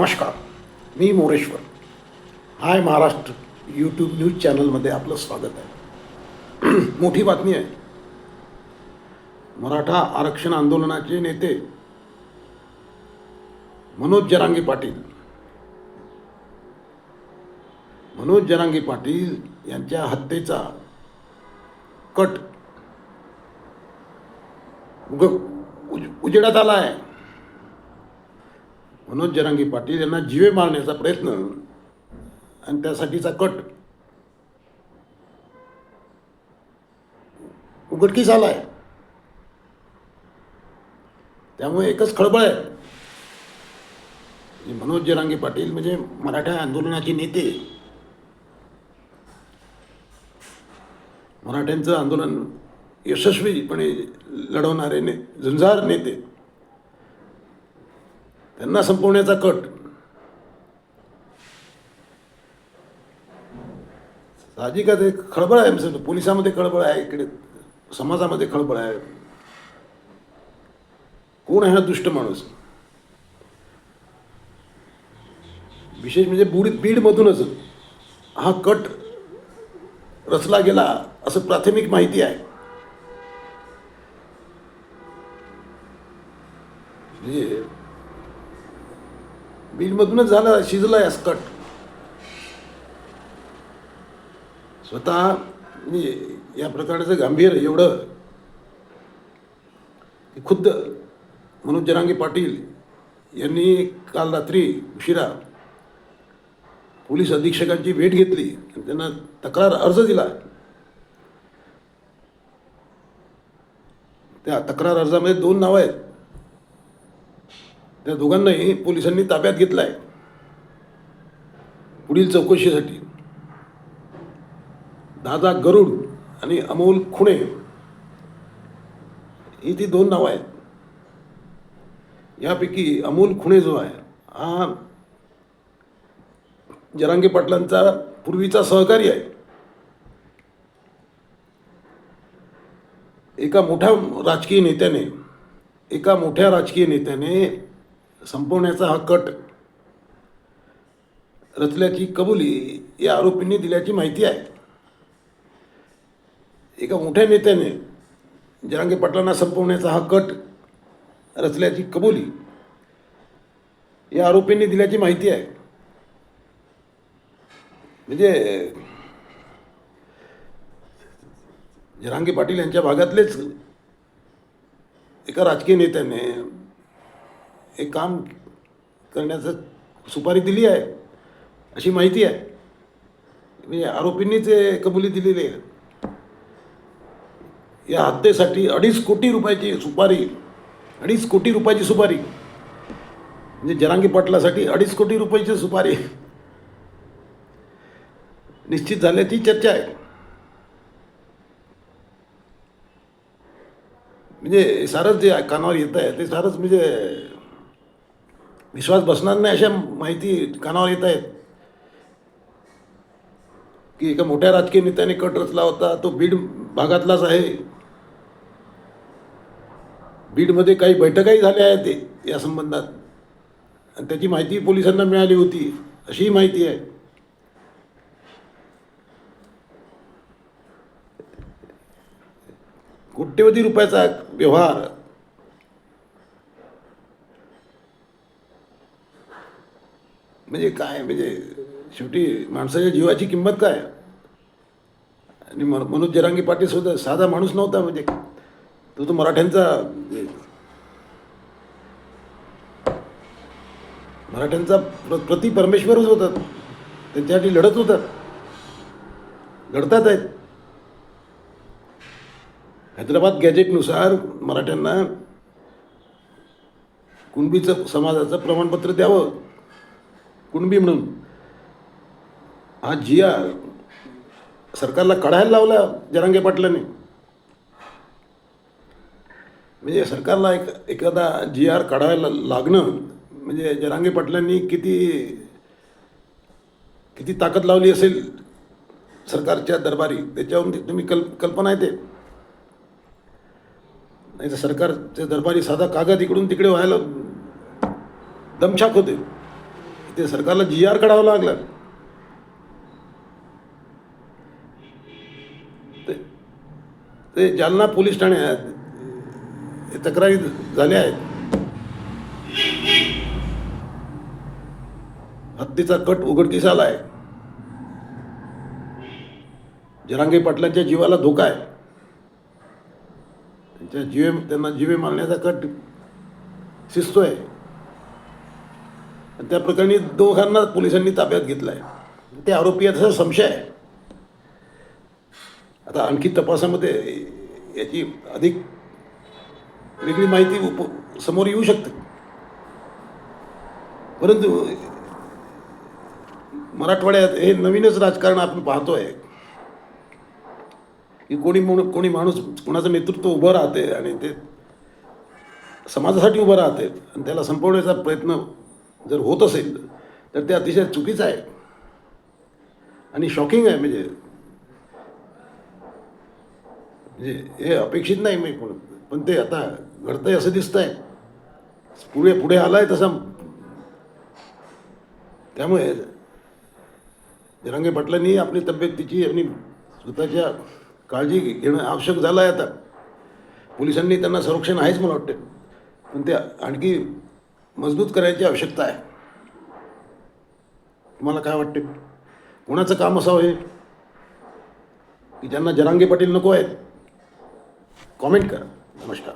नमस्कार मी Moreshwar. Hi Maharashtra YouTube news चॅनलमध्ये आपलं स्वागत आहे. मोठी बातमी आहे. मराठा आरक्षण आंदोलनाचे नेते मनोज जरांगी पाटील. मनोज जरांगी पाटील यांच्या हत्येचा कट उग उज उजेडात आला आहे मनोज जरांगी पाटील यांना जीवे मारण्याचा प्रयत्न आणि त्यासाठीचा कट. उघडकीस आला आहे त्यामुळे एकच खळबळ आहे. मनोज जरांगी पाटील म्हणजे मराठा आंदोलनाचे नेते. मराठ्यांचं आंदोलन यशस्वीपणे लढवणारे ने झुंजार नेते. त्यांना संपवण्याचा कट. साहजिकच एक खळबळ आहे आमचं पोलिसामध्ये खळबळ आहे इकडे समाजामध्ये खळबळ आहे. कोण आहे हा दुष्ट माणूस? विशेष म्हणजे बुडीत बीडमधूनच हा कट रचला गेला असं प्राथमिक माहिती आहे. म्हणजे बीडमधूनच झाला शिजला कट. स्वतः या प्रकारचं गांभीर्य एवढं की खुद्द मनोज जरांगे पाटील यांनी काल रात्री उशिरा पोलीस अधीक्षकांची भेट घेतली आणि त्यांना तक्रार अर्ज दिला. त्या तक्रार अर्जामध्ये दोन नावं आहेत. त्या दोघांनाही पोलिसांनी ताब्यात घेतला आहे पुढील चौकशीसाठी दादा गरुड आणि अमोल खुणे ही ती दोन नावं आहेत. यापैकी अमोल खुणे जो आहे हा जरांगे पाटलांचा पूर्वीचा सहकारी आहे. एका मोठ्या राजकीय नेत्याने एका मोठ्या राजकीय नेत्याने संपवण्याचा हा कट रचल्याची कबुली या आरोपींनी दिल्याची माहिती आहे. एका मोठ्या नेत्याने जरांगे पाटलांना संपवण्याचा हा कट रचल्याची कबुली या आरोपींनी दिल्याची माहिती आहे. म्हणजे जरांगे पाटील यांच्या भागातलेच एका राजकीय नेत्याने एक काम करण्याचं सुपारी दिली आहे अशी माहिती आहे. म्हणजे आरोपींनीच कबुली दिलेली आहे. या हत्येसाठी अडीच कोटी रुपयाची सुपारी अडीच कोटी रुपयाची सुपारी म्हणजे जरांगी पाटलासाठी अडीच कोटी रुपयाची सुपारी निश्चित झाल्याची चर्चा आहे. म्हणजे सारंच जे कानावर येत आहे ते सारंच म्हणजे विश्वास बसणार नाही अशा माहिती कानावर येत आहेत. की एका मोठ्या राजकीय नेत्याने कट रचला होता तो बीड भागातलाच आहे. बीडमध्ये काही बैठकाही झाल्या आहेत ते या संबंधात. आणि त्याची माहिती पोलिसांना मिळाली होती अशीही माहिती आहे. कोट्यवधी रुपयाचा व्यवहार म्हणजे काय म्हणजे शेवटी माणसाच्या जीवाची किंमत काय? आणि म मनोज जरांगी पाटील सुद्धा साधा माणूस नव्हता म्हणजे तो तो मराठ्यांचा मराठ्यांचा प्र प्रति परमेश्वरच होता. त्यांच्यासाठी लढत होतात लढतात आहेत. हैदराबाद गॅजेटनुसार मराठ्यांना कुणबीचं समाजाचं प्रमाणपत्र द्यावं. कुणबी म्हणून. हा जिया सरकारला काढायला लावला जरांगे पाटलाने. म्हणजे सरकारला एक एखादा जी आर काढायला लागणं म्हणजे जरांगे पाटलांनी किती किती ताकद लावली असेल सरकारच्या दरबारी त्याच्यावरून तुम्ही कल्प कल्पना येते नाही तर सरकारच्या दरबारी साधा कागद इकडून तिकडे व्हायला दमछाक होते. ते सरकारला जी आर काढावं लागलं. ते ते जालना पोलीस ठाणे हे तक्रारी झाल्या आहेत. हत्तीचा कट उघडकीस आला आहे जरांगे पाटलांच्या जीवाला धोका आहे. त्यांच्या जीवे त्यांना जीवे मारण्याचा कट शिजतोय आहे त्या प्रकरणी दोघांना पोलिसांनी ताब्यात घेतलं आहे ते आरोपी आहेत संशय आहे. आता आणखी तपासामध्ये याची अधिक वेगळी माहिती उप समोर येऊ शकते. परंतु मराठवाड्यात हे नवीनच राजकारण आपण पाहतोय. की कोणी म्हणून कोणी माणूस कोणाचं नेतृत्व उभं राहते आणि ते समाजासाठी उभं राहते आणि त्याला संपवण्याचा प्रयत्न जर होत असेल तर ते अतिशय चुकीचं आहे. आणि शॉकिंग आहे म्हणजे म्हणजे हे अपेक्षित नाही मी पण पण ते आता घडतंय असं दिसतंय. पुढे पुढे आलाय तसा. त्यामुळे जरांगे पाटलांनी आपली तब्येतीची आणि स्वतःच्या काळजी घेणं आवश्यक झालं आहे आता. पोलिसांनी त्यांना संरक्षण आहेच मला वाटते. पण ते आणखी मजबूत करायची आवश्यकता आहे. तुम्हाला काय वाटते? कोणाचं काम असावं हे? की ज्यांना जरांगे पाटील नको आहेत? कॉमेंट करा. नमस्कार.